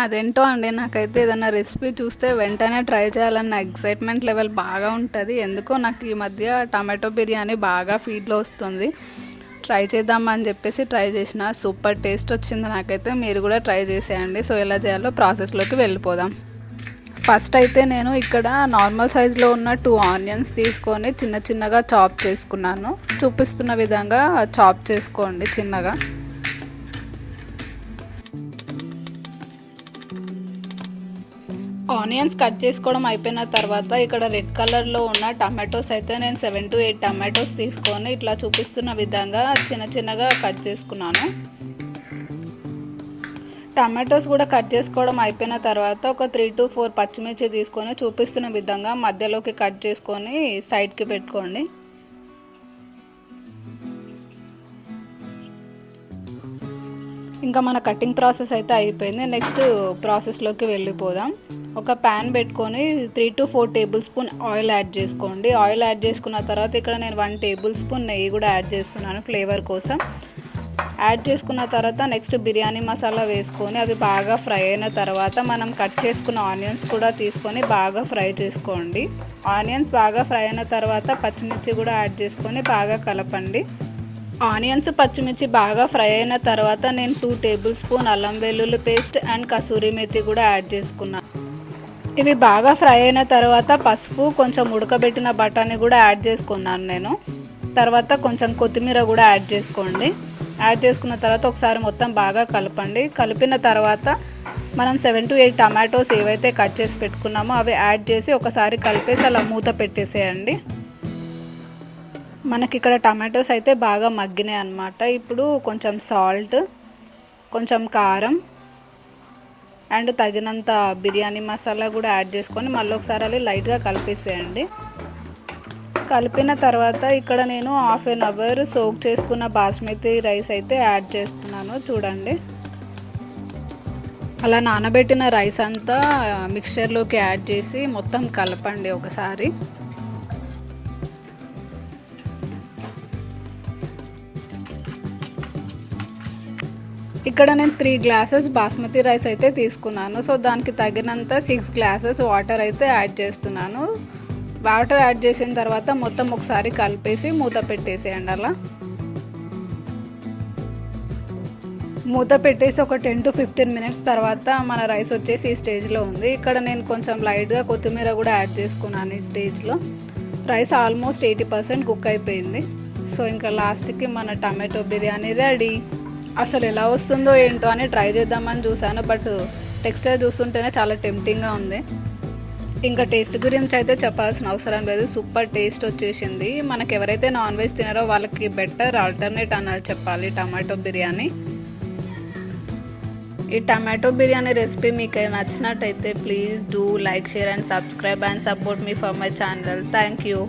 అదేంటో అండి నాకైతే ఏదైనా రెసిపీ చూస్తే వెంటనే ట్రై చేయాలన్న ఎక్సైట్మెంట్ లెవెల్ బాగా ఉంటుంది. ఎందుకో నాకు ఈ మధ్య టమాటో బిర్యానీ బాగా ఫీడ్లో వస్తుంది. ట్రై చేద్దామని చెప్పేసి ట్రై చేసిన. సూపర్ టేస్ట్ వచ్చింది నాకైతే. మీరు కూడా ట్రై చేసేయండి. సో ఎలా చేయాలో ప్రాసెస్లోకి వెళ్ళిపోదాం. ఫస్ట్ అయితే నేను ఇక్కడ నార్మల్ సైజులో ఉన్న టూ ఆనియన్స్ తీసుకొని చిన్న చిన్నగా చాప్ చేసుకున్నాను. చూపిస్తున్న విధంగా చాప్ చేసుకోండి చిన్నగా. ఆనియన్స్ కట్ చేసుకోవడం అయిపోయిన తర్వాత ఇక్కడ రెడ్ కలర్లో ఉన్న టమాటోస్ అయితే నేను సెవెన్ టు ఎయిట్ టమాటోస్ తీసుకొని ఇట్లా చూపిస్తున్న విధంగా చిన్న చిన్నగా కట్ చేసుకున్నాను. టమాటోస్ కూడా కట్ చేసుకోవడం అయిపోయిన తర్వాత ఒక త్రీ టు ఫోర్ పచ్చిమిర్చి తీసుకొని చూపిస్తున్న విధంగా మధ్యలోకి కట్ చేసుకొని సైడ్కి పెట్టుకోండి. ఇంకా మన కటింగ్ ప్రాసెస్ అయితే అయిపోయింది. నెక్స్ట్ ప్రాసెస్లోకి వెళ్ళిపోదాం. ఒక ప్యాన్ పెట్టుకొని three to four tablespoon oil add చేసుకోండి. ఆయిల్ యాడ్ చేసుకున్న తర్వాత ఇక్కడ నేను వన్ టేబుల్ స్పూన్ నెయ్యి కూడా యాడ్ చేస్తున్నాను ఫ్లేవర్ కోసం. యాడ్ చేసుకున్న తర్వాత నెక్స్ట్ బిర్యానీ మసాలా వేసుకొని అవి బాగా ఫ్రై అయిన తర్వాత మనం కట్ చేసుకున్న ఆనియన్స్ కూడా తీసుకొని బాగా ఫ్రై చేసుకోండి. ఆనియన్స్ బాగా ఫ్రై అయిన తర్వాత పచ్చిమిర్చి కూడా యాడ్ చేసుకొని బాగా కలపండి. ఆనియన్స్ పచ్చిమిర్చి బాగా ఫ్రై అయిన తర్వాత నేను టూ టేబుల్ స్పూన్ అల్లం వెల్లుల్లి పేస్ట్ అండ్ కసూరి మెథి కూడా యాడ్ చేసుకున్నాను ఇవి బాగా ఫ్రై అయిన తర్వాత పసుపు కొంచెం ఉడకబెట్టిన బఠానీ కూడా యాడ్ చేసుకున్నాను నేను. తర్వాత కొంచెం కొత్తిమీర కూడా యాడ్ చేసుకోండి. యాడ్ చేసుకున్న తర్వాత ఒకసారి మొత్తం బాగా కలపండి. కలిపిన తర్వాత మనం సెవెన్ టు ఎయిట్ టమాటోస్ ఏవైతే కట్ చేసి పెట్టుకున్నామో అవి యాడ్ చేసి ఒకసారి కలిపేసి అలా మూత పెట్టేసేయండి. మనకి ఇక్కడ టమాటోస్ అయితే బాగా మగ్గినాయి అన్నమాట. ఇప్పుడు కొంచెం సాల్ట్ కొంచెం కారం అండ్ తగినంత బిర్యానీ మసాలా కూడా యాడ్ చేసుకొని మళ్ళీ ఒకసారి అది లైట్గా కలిపేసేయండి. కలిపిన తర్వాత ఇక్కడ నేను హాఫ్ ఎన్ అవర్ సోక్ చేసుకున్న బాస్మతి రైస్ అయితే యాడ్ చేస్తున్నాను. చూడండి. అలా నానబెట్టిన రైస్ అంతా మిక్చర్లోకి యాడ్ చేసి మొత్తం కలపండి ఒకసారి. ఇక్కడ నేను త్రీ గ్లాసెస్ బాస్మతి రైస్ అయితే తీసుకున్నాను. సో దానికి తగినంత సిక్స్ గ్లాసెస్ వాటర్ అయితే యాడ్ చేస్తున్నాను. వాటర్ యాడ్ చేసిన తర్వాత మొత్తం ఒకసారి కలిపేసి మూత పెట్టేసేయండి అలా. మూత పెట్టేసి ఒక టెన్ టు ఫిఫ్టీన్ మినిట్స్ తర్వాత మన రైస్ వచ్చేసి ఈ స్టేజ్లో ఉంది. ఇక్కడ నేను కొంచెం లైట్గా కొత్తిమీర కూడా యాడ్ చేసుకున్నాను ఈ స్టేజ్లో rice almost eighty percent cook అయిపోయింది. సో ఇంకా లాస్ట్కి మన టమాటో బిర్యానీ రెడీ అసలు ఎలా వస్తుందో ఏంటో అని ట్రై చేద్దామని చూశాను బట్ టెక్స్చర్ చూస్తుంటేనే చాలా టెంప్టింగ్గా ఉంది. ఇంకా టేస్ట్ గురించి అయితే చెప్పాల్సిన అవసరం లేదు. సూపర్ టేస్ట్ వచ్చేసింది. మనకి ఎవరైతే నాన్ వెజ్ తినారో వాళ్ళకి బెటర్ ఆల్టర్నేట్ అన్నది చెప్పాలి టమాటో బిర్యానీ. ఈ టమాటో బిర్యానీ రెసిపీ మీకు నచ్చినట్టయితే please do like share and subscribe and support me for my channel. Thank you.